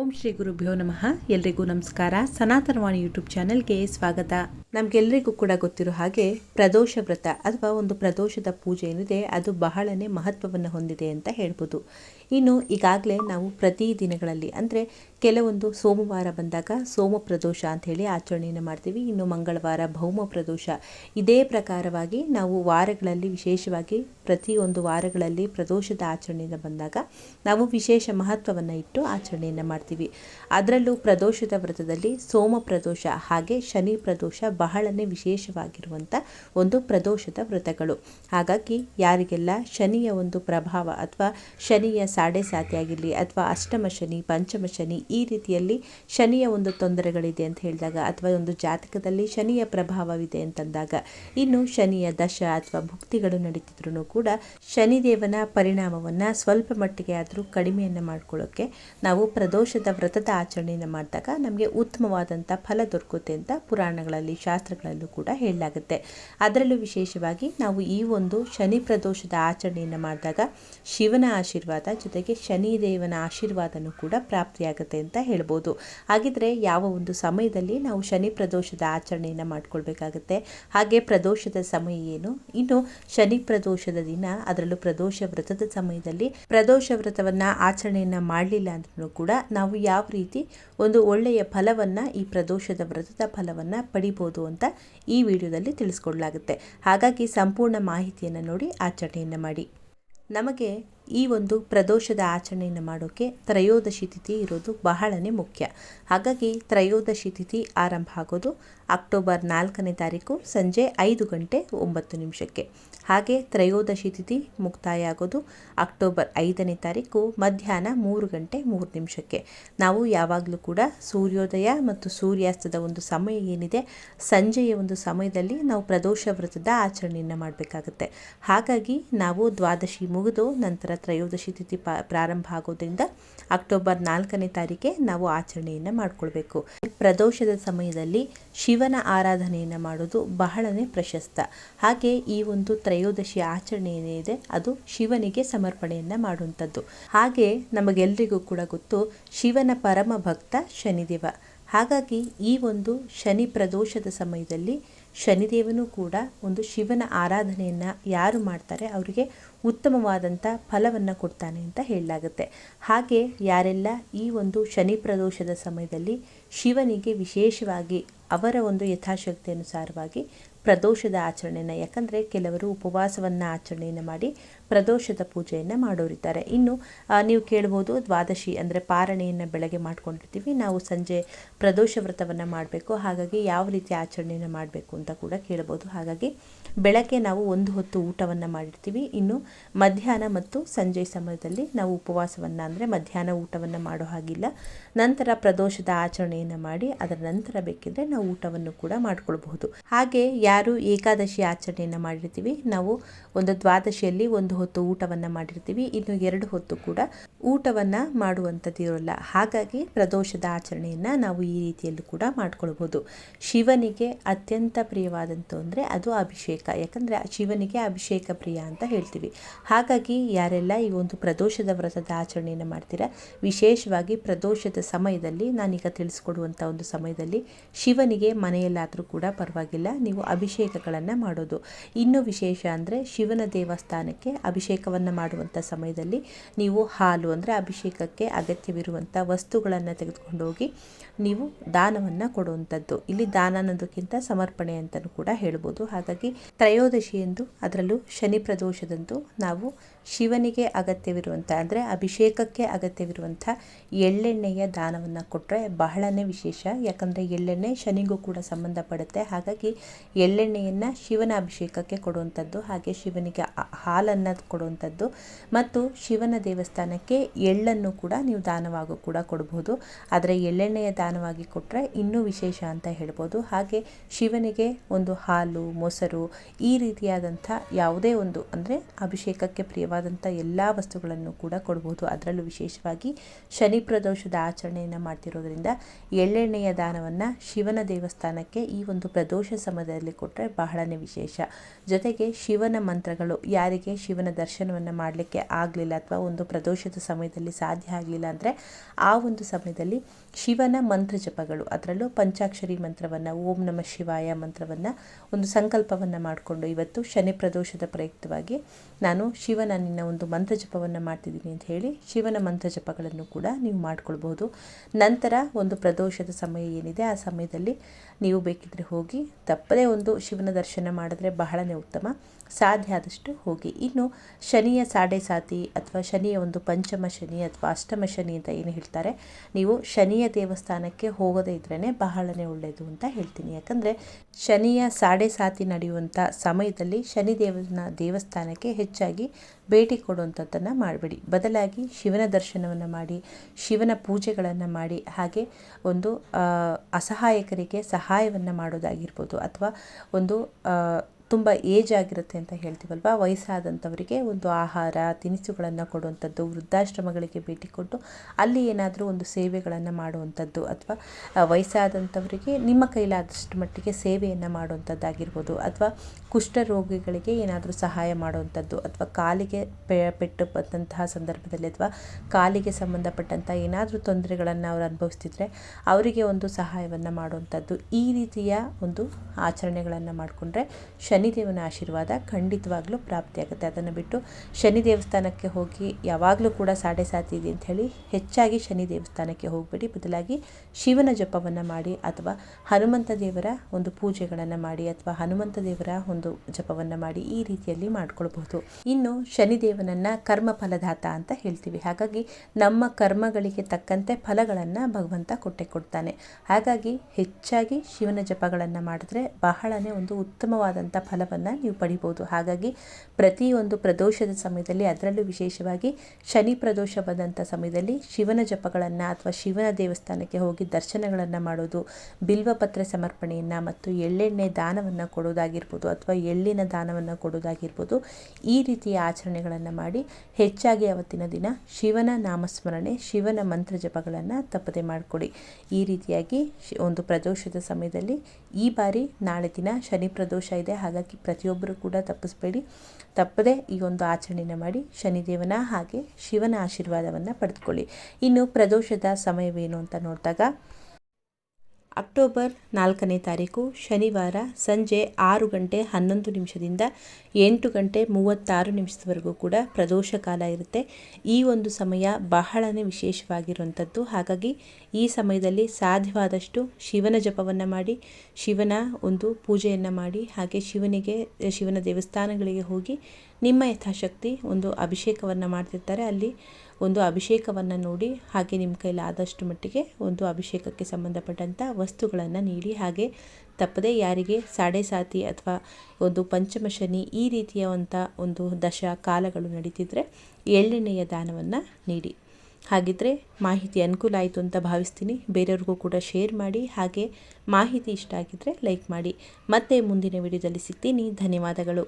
ಓಂ ಶ್ರೀ ಗುರುಭ್ಯೋ ನಮಃ. ಎಲ್ರಿಗೂ ನಮಸ್ಕಾರ. ಸನಾತನವಾಣಿ ಯೂಟ್ಯೂಬ್ ಚಾನೆಲ್ಗೆ ಸ್ವಾಗತ. ನಮಗೆಲ್ಲರಿಗೂ ಕೂಡ ಗೊತ್ತಿರೋ ಹಾಗೆ ಪ್ರದೋಷ ವ್ರತ ಅಥವಾ ಒಂದು ಪ್ರದೋಷದ ಪೂಜೆ ಏನಿದೆ, ಅದು ಬಹಳನೇ ಮಹತ್ವವನ್ನು ಹೊಂದಿದೆ ಅಂತ ಹೇಳ್ಬೋದು. ಇನ್ನು ಈಗಾಗಲೇ ನಾವು ಪ್ರತಿ ದಿನಗಳಲ್ಲಿ, ಅಂದರೆ ಕೆಲವೊಂದು ಸೋಮವಾರ ಬಂದಾಗ ಸೋಮ ಪ್ರದೋಷ ಅಂತ ಹೇಳಿ ಆಚರಣೆಯನ್ನು ಮಾಡ್ತೀವಿ. ಇನ್ನು ಮಂಗಳವಾರ ಭೌಮ ಪ್ರದೋಷ. ಇದೇ ಪ್ರಕಾರವಾಗಿ ನಾವು ವಾರಗಳಲ್ಲಿ, ವಿಶೇಷವಾಗಿ ಪ್ರತಿಯೊಂದು ವಾರಗಳಲ್ಲಿ ಪ್ರದೋಷದ ಆಚರಣೆಯಿಂದ ಬಂದಾಗ ನಾವು ವಿಶೇಷ ಮಹತ್ವವನ್ನು ಇಟ್ಟು ಆಚರಣೆಯನ್ನು ಮಾಡ್ತೀವಿ. ಅದರಲ್ಲೂ ಪ್ರದೋಷದ ವ್ರತದಲ್ಲಿ ಸೋಮ ಪ್ರದೋಷ ಹಾಗೆ ಶನಿ ಪ್ರದೋಷ ಬಹಳನೇ ವಿಶೇಷವಾಗಿರುವಂಥ ಒಂದು ಪ್ರದೋಷದ ವ್ರತಗಳು. ಹಾಗಾಗಿ ಯಾರಿಗೆಲ್ಲ ಶನಿಯ ಒಂದು ಪ್ರಭಾವ ಅಥವಾ ಶನಿಯ ಸಾಡೆ ಸಾತಿ ಆಗಿರಲಿ ಅಥವಾ ಅಷ್ಟಮ ಶನಿ, ಪಂಚಮ ಶನಿ ಈ ರೀತಿಯಲ್ಲಿ ಶನಿಯ ಒಂದು ತೊಂದರೆಗಳಿದೆ ಅಂತ ಹೇಳಿದಾಗ ಅಥವಾ ಒಂದು ಜಾತಕದಲ್ಲಿ ಶನಿಯ ಪ್ರಭಾವವಿದೆ ಅಂತಂದಾಗ ಇನ್ನು ಶನಿಯ ದಶ ಅಥವಾ ಭುಕ್ತಿಗಳು ನಡೀತಿದ್ರು ಕೂಡ ಶನಿದೇವನ ಪರಿಣಾಮವನ್ನು ಸ್ವಲ್ಪ ಮಟ್ಟಿಗೆ ಆದರೂ ಕಡಿಮೆಯನ್ನು ಮಾಡ್ಕೊಳ್ಳೋಕ್ಕೆ ನಾವು ಪ್ರದೋಷದ ವ್ರತದ ಆಚರಣೆಯನ್ನು ಮಾಡಿದಾಗ ನಮಗೆ ಉತ್ತಮವಾದಂಥ ಫಲ ದೊರಕುತ್ತೆ ಅಂತ ಪುರಾಣಗಳಲ್ಲಿ, ಶಾಸ್ತ್ರಗಳಲ್ಲೂ ಕೂಡ ಹೇಳಲಾಗುತ್ತೆ. ಅದರಲ್ಲೂ ವಿಶೇಷವಾಗಿ ನಾವು ಈ ಒಂದು ಶನಿ ಪ್ರದೋಷದ ಆಚರಣೆಯನ್ನು ಮಾಡಿದಾಗ ಶಿವನ ಆಶೀರ್ವಾದ ಜೊತೆಗೆ ಶನಿದೇವನ ಆಶೀರ್ವಾದನೂ ಕೂಡ ಪ್ರಾಪ್ತಿಯಾಗುತ್ತೆ ಅಂತ ಹೇಳ್ಬೋದು. ಹಾಗಿದ್ರೆ ಯಾವ ಒಂದು ಸಮಯದಲ್ಲಿ ನಾವು ಶನಿ ಪ್ರದೋಷದ ಆಚರಣೆಯನ್ನು ಮಾಡ್ಕೊಳ್ಬೇಕಾಗತ್ತೆ? ಹಾಗೆ ಪ್ರದೋಷದ ಸಮಯ ಏನು? ಇನ್ನು ಶನಿ ಪ್ರದೋಷದ ದಿನ, ಅದರಲ್ಲೂ ಪ್ರದೋಷ ವ್ರತದ ಸಮಯದಲ್ಲಿ ಪ್ರದೋಷ ವ್ರತವನ್ನ ಆಚರಣೆಯನ್ನ ಮಾಡಲಿಲ್ಲ ಅಂದ್ರೂ ಕೂಡ ನಾವು ಯಾವ ರೀತಿ ಒಂದು ಒಳ್ಳೆಯ ಫಲವನ್ನ ಈ ಪ್ರದೋಷದ ವ್ರತದ ಫಲವನ್ನ ಪಡಿಬೋದು ಅಂತ ಈ ವಿಡಿಯೋದಲ್ಲಿ ತಿಳಿಸ್ಕೊಡ್ಲಾಗುತ್ತೆ. ಹಾಗಾಗಿ ಸಂಪೂರ್ಣ ಮಾಹಿತಿಯನ್ನು ನೋಡಿ ಆಚರಣೆಯನ್ನು ಮಾಡಿ. ನಮಗೆ ಈ ಒಂದು ಪ್ರದೋಷದ ಆಚರಣೆಯನ್ನು ಮಾಡೋಕ್ಕೆ ತ್ರಯೋದಶಿ ತಿಥಿ ಇರೋದು ಬಹಳನೇ ಮುಖ್ಯ. ಹಾಗಾಗಿ ತ್ರಯೋದಶಿ ತಿಥಿ ಆರಂಭ ಆಗೋದು ಅಕ್ಟೋಬರ್ ನಾಲ್ಕನೇ ತಾರೀಕು ಸಂಜೆ ಐದು ಗಂಟೆ ಒಂಬತ್ತು ನಿಮಿಷಕ್ಕೆ. ಹಾಗೆ ತ್ರಯೋದಶಿ ತಿಥಿ ಮುಕ್ತಾಯ ಆಗೋದು ಅಕ್ಟೋಬರ್ ಐದನೇ ತಾರೀಕು ಮಧ್ಯಾಹ್ನ ಮೂರು ಗಂಟೆ ಮೂರು ನಿಮಿಷಕ್ಕೆ. ನಾವು ಯಾವಾಗಲೂ ಕೂಡ ಸೂರ್ಯೋದಯ ಮತ್ತು ಸೂರ್ಯಾಸ್ತದ ಒಂದು ಸಮಯ ಏನಿದೆ ಸಂಜೆಯ ಒಂದು ಸಮಯದಲ್ಲಿ ನಾವು ಪ್ರದೋಷ ವ್ರತದ ಆಚರಣೆಯನ್ನು ಮಾಡಬೇಕಾಗುತ್ತೆ. ಹಾಗಾಗಿ ನಾವು ದ್ವಾದಶಿ ಮುಗಿದು ನಂತರ ತ್ರಯೋದಶಿ ತಿಥಿ ಪ್ರಾರಂಭ ಆಗೋದ್ರಿಂದ ಅಕ್ಟೋಬರ್ ನಾಲ್ಕನೇ ತಾರೀಕೆ ನಾವು ಆಚರಣೆಯನ್ನು ಮಾಡಿಕೊಳ್ಬೇಕು. ಪ್ರದೋಷದ ಸಮಯದಲ್ಲಿ ಶಿವನ ಆರಾಧನೆಯನ್ನು ಮಾಡೋದು ಬಹಳನೇ ಪ್ರಶಸ್ತ. ಹಾಗೆ ಈ ಒಂದು ತ್ರಯೋದಶಿ ಆಚರಣೆ ಏನಿದೆ ಅದು ಶಿವನಿಗೆ ಸಮರ್ಪಣೆಯನ್ನು ಮಾಡುವಂಥದ್ದು. ಹಾಗೆ ನಮಗೆಲ್ಲರಿಗೂ ಕೂಡ ಗೊತ್ತು, ಶಿವನ ಪರಮ ಭಕ್ತ ಶನಿದೇವ. ಹಾಗಾಗಿ ಈ ಒಂದು ಶನಿ ಪ್ರದೋಷದ ಸಮಯದಲ್ಲಿ ಶನಿದೇವನು ಕೂಡ ಒಂದು ಶಿವನ ಆರಾಧನೆಯನ್ನು ಯಾರು ಮಾಡ್ತಾರೆ ಅವರಿಗೆ ಉತ್ತಮವಾದಂಥ ಫಲವನ್ನು ಕೊಡ್ತಾನೆ ಅಂತ ಹೇಳಲಾಗುತ್ತೆ. ಹಾಗೆ ಯಾರೆಲ್ಲ ಈ ಒಂದು ಶನಿ ಪ್ರದೋಷದ ಸಮಯದಲ್ಲಿ ಶಿವನಿಗೆ ವಿಶೇಷವಾಗಿ ಅವರ ಒಂದು ಯಥಾಶಕ್ತಿ ಅನುಸಾರವಾಗಿ ಪ್ರದೋಷದ ಆಚರಣೆಯನ್ನು ಯಾಕಂದರೆ ಕೆಲವರು ಉಪವಾಸವನ್ನು ಆಚರಣೆಯನ್ನು ಮಾಡಿ ಪ್ರದೋಷದ ಪೂಜೆಯನ್ನು ಮಾಡೋರಿದ್ದಾರೆ. ಇನ್ನು ನೀವು ಕೇಳ್ಬೋದು ದ್ವಾದಶಿ ಅಂದರೆ ಪಾರಣೆಯನ್ನು ಬೆಳಗ್ಗೆ ಮಾಡ್ಕೊಂಡಿರ್ತೀವಿ. ನಾವು ಸಂಜೆ ಪ್ರದೋಷ ವ್ರತವನ್ನು ಮಾಡಬೇಕು. ಹಾಗಾಗಿ ಯಾವ ರೀತಿ ಆಚರಣೆಯನ್ನು ಮಾಡಬೇಕು ಅಂತ ಕೂಡ ಕೇಳ್ಬೋದು. ಹಾಗಾಗಿ ಬೆಳಗ್ಗೆ ನಾವು ಒಂದು ಹೊತ್ತು ಊಟವನ್ನು ಮಾಡಿರ್ತೀವಿ. ಇನ್ನು ಮಧ್ಯಾಹ್ನ ಮತ್ತು ಸಂಜೆ ಸಮಯದಲ್ಲಿ ನಾವು ಉಪವಾಸವನ್ನು ಅಂದರೆ ಮಧ್ಯಾಹ್ನ ಊಟವನ್ನು ಮಾಡೋ ಹಾಗಿಲ್ಲ. ನಂತರ ಪ್ರದೋಷದ ಆಚರಣೆಯನ್ನು ಮಾಡಿ, ಅದರ ನಂತರ ಬೇಕಿದ್ರೆ ನಾವು ಊಟವನ್ನು ಕೂಡ ಮಾಡ್ಕೊಳ್ಬಹುದು. ಹಾಗೆ ಯಾರು ಏಕಾದಶಿ ಆಚರಣೆಯನ್ನು ಮಾಡಿರ್ತೀವಿ, ನಾವು ಒಂದು ದ್ವಾದಶಿಯಲ್ಲಿ ಒಂದು ಹೊತ್ತು ಊಟವನ್ನು ಮಾಡಿರ್ತೀವಿ, ಇನ್ನು ಎರಡು ಹೊತ್ತು ಕೂಡ ಊಟವನ್ನು ಮಾಡುವಂಥದ್ದು ಇರೋಲ್ಲ. ಹಾಗಾಗಿ ಪ್ರದೋಷದ ಆಚರಣೆಯನ್ನು ನಾವು ಈ ರೀತಿಯಲ್ಲೂ ಕೂಡ ಮಾಡ್ಕೊಳ್ಬೋದು. ಶಿವನಿಗೆ ಅತ್ಯಂತ ಪ್ರಿಯವಾದಂಥ ಅಂದರೆ ಅದು ಅಭಿಷೇಕ. ಯಾಕಂದರೆ ಶಿವನಿಗೆ ಅಭಿಷೇಕ ಪ್ರಿಯ ಅಂತ ಹೇಳ್ತೀವಿ. ಹಾಗಾಗಿ ಯಾರೆಲ್ಲ ಈ ಒಂದು ಪ್ರದೋಷದ ವ್ರತದ ಆಚರಣೆಯನ್ನು ಮಾಡ್ತೀರಾ, ವಿಶೇಷವಾಗಿ ಪ್ರದೋಷದ ಸಮಯದಲ್ಲಿ ನಾನೀಗ ತಿಳಿಸ್ಕೊಡುವಂಥ ಒಂದು ಸಮಯದಲ್ಲಿ ಶಿವನಿಗೆ ಮನೆಯಲ್ಲಾದರೂ ಕೂಡ ಪರವಾಗಿಲ್ಲ, ನೀವು ಅಭಿಷೇಕಗಳನ್ನು ಮಾಡೋದು. ಇನ್ನು ವಿಶೇಷ ಅಂದರೆ ಶಿವನ ದೇವಸ್ಥಾನಕ್ಕೆ ಅಭಿಷೇಕವನ್ನು ಮಾಡುವಂಥ ಸಮಯದಲ್ಲಿ ನೀವು ಹಾಲು ಅಂದರೆ ಅಭಿಷೇಕಕ್ಕೆ ಅಗತ್ಯವಿರುವಂಥ ವಸ್ತುಗಳನ್ನು ತೆಗೆದುಕೊಂಡು ಹೋಗಿ ನೀವು ದಾನವನ್ನು ಕೊಡುವಂಥದ್ದು ಇಲ್ಲಿ ದಾನ ಅನ್ನೋದಕ್ಕಿಂತ ಸಮರ್ಪಣೆ ಅಂತಲೂ ಕೂಡ ಹೇಳ್ಬೋದು. ಹಾಗಾಗಿ ತ್ರಯೋದಶಿ ಎಂದು ಅದರಲ್ಲೂ ಶನಿ ಪ್ರದೋಷದಂದು ನಾವು ಶಿವನಿಗೆ ಅಗತ್ಯವಿರುವಂಥ, ಅಂದರೆ ಅಭಿಷೇಕಕ್ಕೆ ಅಗತ್ಯವಿರುವಂಥ ಎಳ್ಳೆಣ್ಣೆಯ ದಾನವನ್ನು ಕೊಟ್ಟರೆ ಬಹಳನೇ ವಿಶೇಷ. ಯಾಕಂದರೆ ಎಳ್ಳೆಣ್ಣೆ ಶನಿಗೂ ಕೂಡ ಸಂಬಂಧಪಡುತ್ತೆ. ಹಾಗಾಗಿ ಎಳ್ಳೆಣ್ಣೆಯನ್ನು ಶಿವನ ಅಭಿಷೇಕಕ್ಕೆ ಕೊಡುವಂಥದ್ದು, ಹಾಗೆ ಶಿವನಿಗೆ ಹಾಲನ್ನು ಕೊಡುವಂಥದ್ದು. ಮತ್ತು ಶಿವನ ದೇವಸ್ಥಾನಕ್ಕೆ ಎಳ್ಳನ್ನು ಕೂಡ ನೀವು ದಾನವಾಗೂ ಕೂಡ ಕೊಡಬಹುದು ಆದರೆ ಎಳ್ಳೆಣ್ಣೆಯ ದಾನವಾಗಿ ಕೊಟ್ಟರೆ ಇನ್ನೂ ವಿಶೇಷ ಅಂತ ಹೇಳ್ಬೋದು. ಹಾಗೆ ಶಿವನಿಗೆ ಒಂದು ಹಾಲು, ಮೊಸರು ಈ ರೀತಿಯಾದಂಥ ಯಾವುದೇ ಒಂದು, ಅಂದರೆ ಅಭಿಷೇಕಕ್ಕೆ ಪ್ರಿಯವಾದ ಸಾಧ್ಯವಾದಂಥ ಎಲ್ಲ ವಸ್ತುಗಳನ್ನು ಕೂಡ ಕೊಡ್ಬೋದು. ಅದರಲ್ಲೂ ವಿಶೇಷವಾಗಿ ಶನಿ ಪ್ರದೋಷದ ಆಚರಣೆಯನ್ನು ಮಾಡ್ತಿರೋದ್ರಿಂದ ಎಳ್ಳೆಣ್ಣೆಯ ದಾನವನ್ನು ಶಿವನ ದೇವಸ್ಥಾನಕ್ಕೆ ಈ ಒಂದು ಪ್ರದೋಷ ಸಮಯದಲ್ಲಿ ಕೊಟ್ಟರೆ ಬಹಳನೇ ವಿಶೇಷ. ಜೊತೆಗೆ ಶಿವನ ಮಂತ್ರಗಳು ಯಾರಿಗೆ ಶಿವನ ದರ್ಶನವನ್ನು ಮಾಡಲಿಕ್ಕೆ ಆಗಲಿಲ್ಲ ಅಥವಾ ಒಂದು ಪ್ರದೋಷದ ಸಮಯದಲ್ಲಿ ಸಾಧ್ಯ ಆಗಲಿಲ್ಲ ಅಂದರೆ ಆ ಒಂದು ಸಮಯದಲ್ಲಿ ಶಿವನ ಮಂತ್ರ ಜಪಗಳು, ಅದರಲ್ಲೂ ಪಂಚಾಕ್ಷರಿ ಮಂತ್ರವನ್ನು, ಓಂ ನಮ ಶಿವಾಯ ಮಂತ್ರವನ್ನು ಒಂದು ಸಂಕಲ್ಪವನ್ನು ಮಾಡಿಕೊಂಡು ಇವತ್ತು ಶನಿ ಪ್ರದೋಷದ ಪ್ರಯುಕ್ತವಾಗಿ ನಾನು ಶಿವನ ನಿನ್ನ ಒಂದು ಮಂತ್ರ ಜಪವನ್ನು ಮಾಡ್ತಿದ್ದೀನಿ ಅಂತ ಹೇಳಿ ಶಿವನ ಮಂತ್ರ ಜಪಗಳನ್ನು ಕೂಡ ನೀವು ಮಾಡ್ಕೊಳ್ಬೋದು ನಂತರ ಒಂದು ಪ್ರದೋಷದ ಸಮಯ ಏನಿದೆ, ಆ ಸಮಯದಲ್ಲಿ ನೀವು ಬೇಕಿದ್ದರೆ ಹೋಗಿ ತಪ್ಪದೇ ಒಂದು ಶಿವನ ದರ್ಶನ ಮಾಡಿದ್ರೆ ಬಹಳನೇ ಉತ್ತಮ. ಸಾಧ್ಯ ಆದಷ್ಟು ಹೋಗಿ. ಇನ್ನು ಶನಿಯ ಸಾಡೆ ಸಾತಿ ಅಥವಾ ಶನಿಯ ಒಂದು ಪಂಚಮ ಶನಿ ಅಥವಾ ಅಷ್ಟಮ ಶನಿ ಅಂತ ಏನು ಹೇಳ್ತಾರೆ, ನೀವು ಶನಿಯ ದೇವಸ್ಥಾನಕ್ಕೆ ಹೋಗದೇ ಇದ್ರೇ ಬಹಳನೇ ಒಳ್ಳೆಯದು ಅಂತ ಹೇಳ್ತೀನಿ. ಯಾಕಂದರೆ ಶನಿಯ ಸಾಡೆ ಸಾತಿ ನಡೆಯುವಂಥ ಸಮಯದಲ್ಲಿ ಶನಿ ದೇವನ ದೇವಸ್ಥಾನಕ್ಕೆ ಹೆಚ್ಚಾಗಿ ಭೇಟಿ ಕೊಡುವಂಥದ್ದನ್ನು ಮಾಡಬೇಡಿ. ಬದಲಾಗಿ ಶಿವನ ದರ್ಶನವನ್ನು ಮಾಡಿ, ಶಿವನ ಪೂಜೆಗಳನ್ನು ಮಾಡಿ, ಹಾಗೆ ಒಂದು ಅಸಹಾಯಕರಿಗೆ ಸಹಾಯವನ್ನು ಮಾಡೋದಾಗಿರ್ಬೋದು ಅಥವಾ ಒಂದು ತುಂಬ ಏಜ್ ಆಗಿರುತ್ತೆ ಅಂತ ಹೇಳ್ತೀವಲ್ವ? ವಯಸ್ಸಾದಂಥವರಿಗೆ ಒಂದು ಆಹಾರ, ತಿನಿಸುಗಳನ್ನು ಕೊಡುವಂಥದ್ದು, ವೃದ್ಧಾಶ್ರಮಗಳಿಗೆ ಭೇಟಿ ಕೊಟ್ಟು ಅಲ್ಲಿ ಏನಾದರೂ ಒಂದು ಸೇವೆಗಳನ್ನು ಮಾಡುವಂಥದ್ದು ಅಥವಾ ವಯಸ್ಸಾದಂಥವರಿಗೆ ನಿಮ್ಮ ಕೈಲಾದಷ್ಟು ಮಟ್ಟಿಗೆ ಸೇವೆಯನ್ನು ಮಾಡುವಂಥದ್ದಾಗಿರ್ಬೋದು ಅಥವಾ ಕುಷ್ಠರೋಗಿಗಳಿಗೆ ಏನಾದರೂ ಸಹಾಯ ಮಾಡುವಂಥದ್ದು ಅಥವಾ, ಕಾಲಿಗೆ ಪೆಟ್ಟು ಬಂದಂತಹ ಸಂದರ್ಭದಲ್ಲಿ ಅಥವಾ, ಕಾಲಿಗೆ ಸಂಬಂಧಪಟ್ಟಂಥ ಏನಾದರೂ ತೊಂದರೆಗಳನ್ನು ಅವರು ಅನುಭವಿಸ್ತಿದ್ರೆ ಅವರಿಗೆ ಒಂದು ಸಹಾಯವನ್ನು ಮಾಡುವಂಥದ್ದು ಈ ರೀತಿಯ ಒಂದು ಆಚರಣೆಗಳನ್ನು ಮಾಡಿಕೊಂಡ್ರೆ ಶನಿದೇವನ ಆಶೀರ್ವಾದ ಖಂಡಿತವಾಗ್ಲೂ ಪ್ರಾಪ್ತಿಯಾಗುತ್ತೆ. ಅದನ್ನು ಬಿಟ್ಟು ಶನಿ ದೇವಸ್ಥಾನಕ್ಕೆ ಹೋಗಿ ಯಾವಾಗಲೂ ಕೂಡ ಸಾಡೆ ಸಾತಿ ಇದೆ ಅಂತ ಹೇಳಿ ಹೆಚ್ಚಾಗಿ ಶನಿ ದೇವಸ್ಥಾನಕ್ಕೆ ಹೋಗಬೇಡಿ. ಬದಲಾಗಿ ಶಿವನ ಜಪವನ್ನು ಮಾಡಿ ಅಥವಾ ಹನುಮಂತ ದೇವರ ಒಂದು ಪೂಜೆಗಳನ್ನು ಮಾಡಿ ಅಥವಾ ಹನುಮಂತ ದೇವರ ಒಂದು ಜಪವನ್ನು ಮಾಡಿ ಈ ರೀತಿಯಲ್ಲಿ ಮಾಡ್ಕೊಳ್ಬಹುದು. ಇನ್ನು ಶನಿದೇವನನ್ನು ಕರ್ಮ ಫಲದಾತ ಅಂತ ಹೇಳ್ತೀವಿ. ಹಾಗಾಗಿ ನಮ್ಮ ಕರ್ಮಗಳಿಗೆ ತಕ್ಕಂತೆ ಫಲಗಳನ್ನು ಭಗವಂತ ಕೊಟ್ಟೆ ಕೊಡ್ತಾನೆ. ಹಾಗಾಗಿ ಹೆಚ್ಚಾಗಿ ಶಿವನ ಜಪಗಳನ್ನು ಮಾಡಿದ್ರೆ ಬಹಳನೇ ಒಂದು ಉತ್ತಮವಾದಂಥ ಫಲವನ್ನು ನೀವು ಪಡಿಬೋದು. ಹಾಗಾಗಿ ಪ್ರತಿಯೊಂದು ಪ್ರದೋಷದ ಸಮಯದಲ್ಲಿ ಅದರಲ್ಲೂ ವಿಶೇಷವಾಗಿ ಶನಿ ಪ್ರದೋಷ ಬಂದಂಥ ಸಮಯದಲ್ಲಿ ಶಿವನ ಜಪಗಳನ್ನು ಅಥವಾ ಶಿವನ ದೇವಸ್ಥಾನಕ್ಕೆ ಹೋಗಿ ದರ್ಶನಗಳನ್ನು ಮಾಡೋದು ಬಿಲ್ವಪತ್ರೆ ಸಮರ್ಪಣೆಯನ್ನು ಮತ್ತು ಎಳ್ಳೆಣ್ಣೆ ದಾನವನ್ನು ಕೊಡೋದಾಗಿರ್ಬೋದು ಅಥವಾ ಎಳ್ಳಿನ ದಾನವನ್ನು ಕೊಡೋದಾಗಿರ್ಬೋದು ಈ ರೀತಿಯ ಆಚರಣೆಗಳನ್ನು ಮಾಡಿ ಹೆಚ್ಚಾಗಿ ಅವತ್ತಿನ ದಿನ ಶಿವನ ನಾಮಸ್ಮರಣೆ, ಶಿವನ ಮಂತ್ರ ಜಪಗಳನ್ನು ತಪ್ಪದೆ ಮಾಡಿಕೊಡಿ. ಈ ರೀತಿಯಾಗಿ ಒಂದು ಪ್ರದೋಷದ ಸಮಯದಲ್ಲಿ ಈ ಬಾರಿ ನಾಳೆ ದಿನ ಶನಿ ಪ್ರದೋಷ ಇದೆ. ಹಾಗಾಗಿ ಪ್ರತಿಯೊಬ್ಬರು ಕೂಡ ತಪ್ಪಿಸ್ಬೇಡಿ. ತಪ್ಪದೆ ಈ ಒಂದು ಆಚರಣೆಯನ್ನು ಮಾಡಿ ಶನಿದೇವನ ಹಾಗೆ ಶಿವನ ಆಶೀರ್ವಾದವನ್ನು ಪಡೆದುಕೊಳ್ಳಿ. ಇನ್ನು ಪ್ರದೋಷದ ಸಮಯವೇನು ಅಂತ ನೋಡಿದಾಗ ಅಕ್ಟೋಬರ್ ನಾಲ್ಕನೇ ತಾರೀಕು, ಶನಿವಾರ ಸಂಜೆ ಆರು ಗಂಟೆ ಹನ್ನೊಂದು ನಿಮಿಷದಿಂದ ಎಂಟು ಗಂಟೆ ಮೂವತ್ತಾರು ನಿಮಿಷದವರೆಗೂ ಕೂಡ ಪ್ರದೋಷ ಕಾಲ ಇರುತ್ತೆ. ಈ ಒಂದು ಸಮಯ ಬಹಳನೇ ವಿಶೇಷವಾಗಿರುವಂಥದ್ದು. ಹಾಗಾಗಿ ಈ ಸಮಯದಲ್ಲಿ ಸಾಧ್ಯವಾದಷ್ಟು ಶಿವನ ಜಪವನ್ನು ಮಾಡಿ, ಶಿವನ ಒಂದು ಪೂಜೆಯನ್ನು ಮಾಡಿ, ಹಾಗೆ ಶಿವನಿಗೆ, ಶಿವನ ದೇವಸ್ಥಾನಗಳಿಗೆ ಹೋಗಿ ನಿಮ್ಮ ಯಥಾಶಕ್ತಿ ಒಂದು ಅಭಿಷೇಕವನ್ನು ಮಾಡ್ತಿರ್ತಾರೆ. ಅಲ್ಲಿ ಒಂದು ಅಭಿಷೇಕವನ್ನು ನೋಡಿ ಹಾಗೆ ನಿಮ್ಮ ಕೈಲಾದಷ್ಟು ಮಟ್ಟಿಗೆ ಒಂದು ಅಭಿಷೇಕಕ್ಕೆ ಸಂಬಂಧಪಟ್ಟಂಥ ವಸ್ತುಗಳನ್ನು ನೀಡಿ. ಹಾಗೆ ತಪ್ಪದೆ ಯಾರಿಗೆ ಸಾಡೆ ಸಾತಿ ಅಥವಾ ಒಂದು ಪಂಚಮ ಶನಿ ಈ ರೀತಿಯವಂಥ ಒಂದು ದಶ ಕಾಲಗಳು ನಡೀತಿದ್ರೆ ಎಳ್ಳೆಣ್ಣೆಯ ದಾನವನ್ನು ನೀಡಿ. ಹಾಗಿದ್ರೆ ಮಾಹಿತಿ ಅನುಕೂಲ ಆಯಿತು ಅಂತ ಭಾವಿಸ್ತೀನಿ. ಬೇರೆಯವ್ರಿಗೂ ಕೂಡ ಶೇರ್ ಮಾಡಿ, ಹಾಗೆ ಮಾಹಿತಿ ಇಷ್ಟ ಆಗಿದ್ದರೆ ಲೈಕ್ ಮಾಡಿ. ಮತ್ತೆ ಮುಂದಿನ ವಿಡಿಯೋದಲ್ಲಿ ಸಿಗ್ತೀನಿ. ಧನ್ಯವಾದಗಳು.